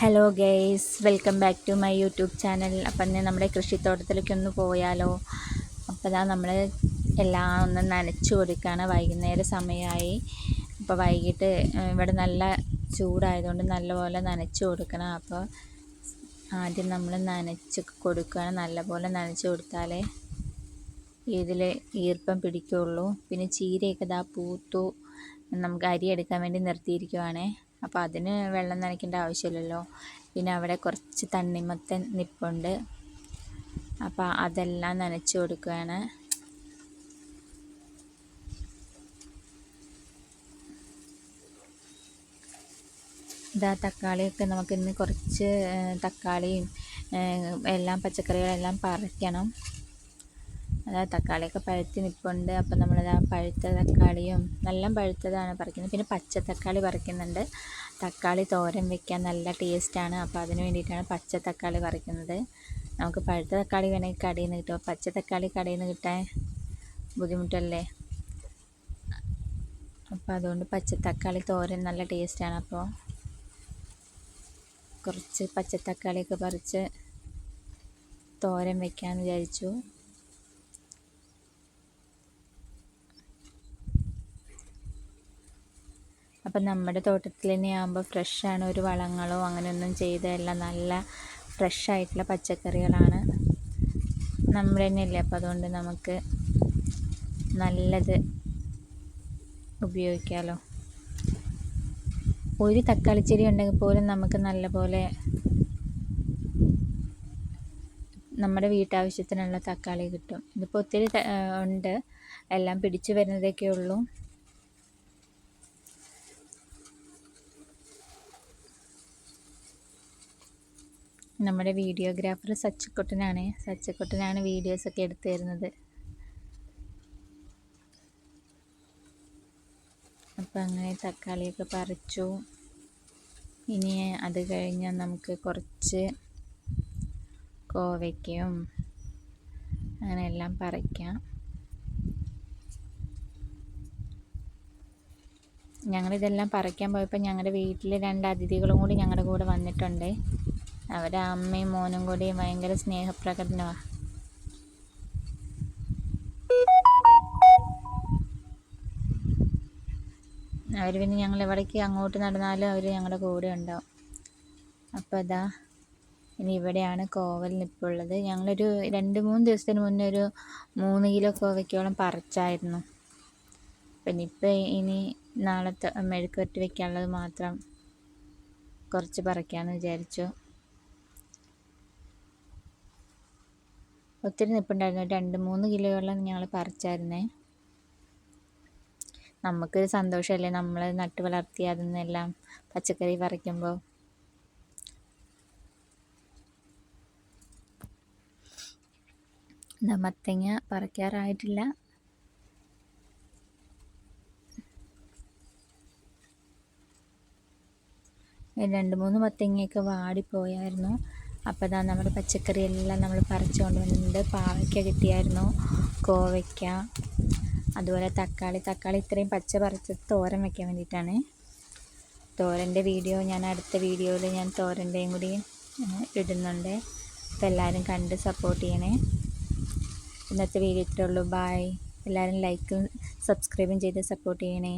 Hello guys welcome back to my YouTube channel അപ്പം നമ്മുടെ കൃഷിത്തോട്ടത്തിലേക്ക് ഒന്ന് പോയാലോ? അപ്പോൾ ഇതാ നമ്മൾ എല്ലാം ഒന്ന് നനച്ചു കൊടുക്കുകയാണ് വൈകുന്നേരം സമയമായി. അപ്പോൾ വൈകിട്ട് ഇവിടെ നല്ല ചൂടായതുകൊണ്ട് നല്ലപോലെ നനച്ചു കൊടുക്കണം. അപ്പോൾ ആദ്യം നമ്മൾ നനച്ച് കൊടുക്കുകയാണ് നല്ലപോലെ നനച്ച് കൊടുത്താലേ ഇതിൽ ഈർപ്പം പിടിക്കുള്ളൂ പിന്നെ ചീരയൊക്കെ ഇതാ പൂത്തു. നമുക്ക് അരി എടുക്കാൻ വേണ്ടി നിർത്തിയിരിക്കുവാണേ. അപ്പോൾ അതിന് വെള്ളം നനയ്ക്കേണ്ട ആവശ്യമില്ലല്ലോ. പിന്നെ അവിടെ കുറച്ച് തണ്ണിമത്തൻ നിപ്പുണ്ട്. അപ്പോൾ അതെല്ലാം നനച്ച് കൊടുക്കുകയാണ്. ഇതാ തക്കാളിയൊക്കെ നമുക്ക് ഇന്ന് കുറച്ച് തക്കാളിയും എല്ലാം പച്ചക്കറികളെല്ലാം പറിക്കണം. അതായത് തക്കാളിയൊക്കെ പഴുത്ത് നിൽപ്പുണ്ട് അപ്പം നമ്മളിതാ പഴുത്ത തക്കാളിയും നല്ല പഴുത്തതാണ് പറിക്കുന്നത്. പിന്നെ പച്ച തക്കാളി പറിക്കുന്നുണ്ട്. തക്കാളി തോരൻ വെക്കാൻ നല്ല ടേസ്റ്റാണ്. അപ്പോൾ അതിന് വേണ്ടിയിട്ടാണ് പച്ച തക്കാളി പറിക്കുന്നത് നമുക്ക് പഴുത്ത തക്കാളി വേണമെങ്കിൽ കടയിൽ നിന്ന് കിട്ടും. പച്ച തക്കാളി കടയിൽ നിന്ന് കിട്ടാൻ ബുദ്ധിമുട്ടല്ലേ? അപ്പോൾ അതുകൊണ്ട് പച്ച തക്കാളി തോരൻ നല്ല ടേസ്റ്റാണ്. അപ്പോൾ കുറച്ച് പച്ച തക്കാളിയൊക്കെ പറിച്ച് തോരൻ വെക്കാമെന്ന് വിചാരിച്ചു. അപ്പം നമ്മുടെ തോട്ടത്തിൽ തന്നെ ആകുമ്പോൾ ഫ്രഷാണ് ഒരു വളങ്ങളോ അങ്ങനെയൊന്നും ചെയ്തതല്ല. നല്ല ഫ്രഷ് ആയിട്ടുള്ള പച്ചക്കറികളാണ് നമ്മൾ തന്നെയല്ലേ? അപ്പോൾ അതുകൊണ്ട് നമുക്ക് നല്ലത് ഉപയോഗിക്കാമല്ലോ ഒരു തക്കാളി ചെടി ഉണ്ടെങ്കിൽ പോലും നമുക്ക് നല്ലപോലെ നമ്മുടെ വീട്ടാവശ്യത്തിനുള്ള തക്കാളി കിട്ടും. ഇതിപ്പോൾ ഒത്തിരി ഉണ്ട്. എല്ലാം പിടിച്ചു വരുന്നതൊക്കെ ഉള്ളൂ. നമ്മുടെ വീഡിയോഗ്രാഫർ സച്ചിക്കുട്ടനാണ്. സച്ചിക്കുട്ടനാണ് വീഡിയോസൊക്കെ എടുത്തു തരുന്നത്. അപ്പം അങ്ങനെ തക്കാളിയൊക്കെ പറിച്ചു. ഇനി അത് കഴിഞ്ഞാൽ നമുക്ക് കുറച്ച് കോവയ്ക്കും അങ്ങനെ എല്ലാം പറിക്കാം. ഞങ്ങളിതെല്ലാം പറിക്കാൻ പോയപ്പോൾ ഞങ്ങളുടെ വീട്ടിൽ രണ്ട് അതിഥികളും കൂടി ഞങ്ങളുടെ കൂടെ വന്നിട്ടുണ്ട്. അവരുടെ അമ്മയും മോനും കൂടി ഭയങ്കര സ്നേഹപ്രകടനമാണ് അവർ പിന്നെ ഞങ്ങൾ എവിടേക്ക് അങ്ങോട്ട് നടന്നാലും അവർ ഞങ്ങളുടെ കൂടെ ഉണ്ടാവും. അപ്പോൾ അതാ ഇനി ഇവിടെയാണ് കോവൽ നിപ്പുള്ളത്. ഞങ്ങളൊരു രണ്ട് മൂന്ന് ദിവസത്തിന് മുന്നേ ഒരു മൂന്ന് കിലോ കോവയ്ക്കോളം പറിച്ചായിരുന്നു. പിന്നെ ഇപ്പം ഇനി നാളത്തെ മെഴുക്കുവരട്ടി വെക്കാനുള്ളത് മാത്രം കുറച്ച് പറിക്കാമെന്ന് വിചാരിച്ചു. ഒത്തിരി നിൽപ്പുണ്ടായിരുന്നു ഒരു രണ്ട് മൂന്ന് കിലോയോളം ഞങ്ങൾ പറിച്ചായിരുന്നേ. നമുക്കൊരു സന്തോഷമല്ലേ? നമ്മൾ നട്ട് വളർത്തി അതിൽ നിന്നെല്ലാം പച്ചക്കറി പറിക്കുമ്പോൾ. മത്തങ്ങ പറിക്കാറായിട്ടില്ല. രണ്ട് മൂന്ന് മത്തങ്ങയൊക്കെ വാടിപ്പോയായിരുന്നു. അപ്പോൾ ഇതാ നമ്മുടെ പച്ചക്കറി എല്ലാം നമ്മൾ പറിച്ചു കൊണ്ടുവന്നിട്ടുണ്ട് പാവയ്ക്ക കിട്ടിയായിരുന്നു കോവയ്ക്ക അതുപോലെ തക്കാളി. തക്കാളി ഇത്രയും പച്ച പറിച്ചത് തോരൻ വയ്ക്കാൻ വേണ്ടിയിട്ടാണ്. തോരന്റെ വീഡിയോ ഞാൻ അടുത്ത വീഡിയോയിൽ ഞാൻ തോരന്റെയും കൂടി ഇടുന്നുണ്ട്. അപ്പോൾ എല്ലാവരും കണ്ട് സപ്പോർട്ട് ചെയ്യണേ. ഇന്നത്തെ വീഡിയോ ഇത്രേ ഉള്ളൂ. ബായ് എല്ലാവരും ലൈക്കും സബ്സ്ക്രൈബും ചെയ്ത് സപ്പോർട്ട് ചെയ്യണേ.